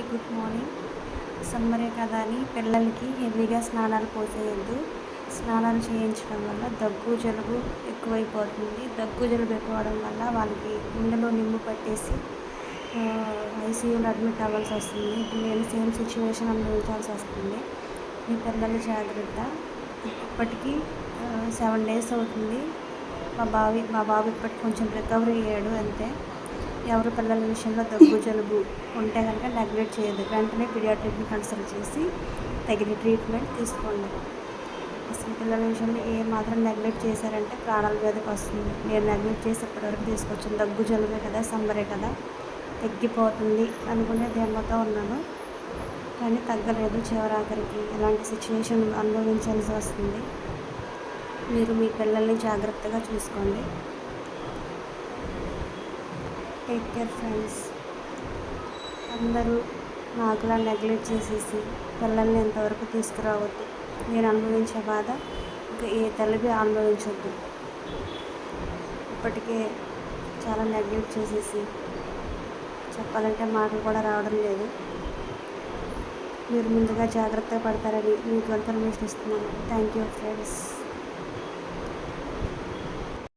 అందరికీ good morning సమ్మరే కదా అని పిల్లలకి హెవీగా స్నానాలు పోసేయద్దు. స్నానాలు చేయించడం వల్ల దగ్గు జలుబు ఎక్కువైపోతుంది. దగ్గు జలుబు ఎక్కువడం వల్ల వాళ్ళకి గుండెలో నిమ్ము పట్టేసి ఐసీయూలో అడ్మిట్ అవ్వాల్సి వస్తుంది. ఇప్పుడు నేను సేమ్ సిచ్యువేషన్ అనుభవించాల్సి వస్తుంది. మీ పిల్లలు జాగ్రత్త. ఇప్పటికీ సెవెన్ డేస్ అవుతుంది. మా బావి మా బాబు ఇప్పటికి కొంచెం రికవరీ అయ్యాడు అంతే. ఎవరు పిల్లల విషయంలో దగ్గు జలుబు ఉంటే కనుక నెగ్లెక్ట్ చేయదు వెంటనే పీడియాట్రిక్ని కన్సల్ట్ చేసి తగిన ట్రీట్మెంట్ తీసుకోండి. అసలు పిల్లల విషయంలో ఏ మాత్రం నెగ్లెక్ట్ చేశారంటే ప్రాణాల మీదకి వస్తుంది. నేను నెగ్లెక్ట్ చేసి ఇప్పటివరకు తీసుకొచ్చాను దగ్గు జలుబే కదా సమ్మరే కదా. తగ్గిపోతుంది అనుకునే ధీమతో ఉన్నాను కానీ తగ్గలేదు చివరాఖరికి. ఇలాంటి సిచ్యువేషన్ అనుభవించాల్సి వస్తుంది. మీరు మీ పిల్లల్ని జాగ్రత్తగా చూసుకోండి. Take care friends. అందరూ నాకులా నెగ్లెక్ట్ చేసేసి పిల్లల్ని ఎంతవరకు తీసుకురావద్దు. నేను అనుభవించే బాధ ఇంకా ఏ తల్లికి అనుభవించొద్దు. ఇప్పటికే చాలా నెగ్లెక్ట్ చేసేసి చెప్పాలంటే మాటలు కూడా రావడం లేదు. మీరు ముందుగా జాగ్రత్త పడతారని మీకు ఇన్ఫర్మేషన్ ఇస్తున్నాను థ్యాంక్ యూ ఫ్రెండ్స్.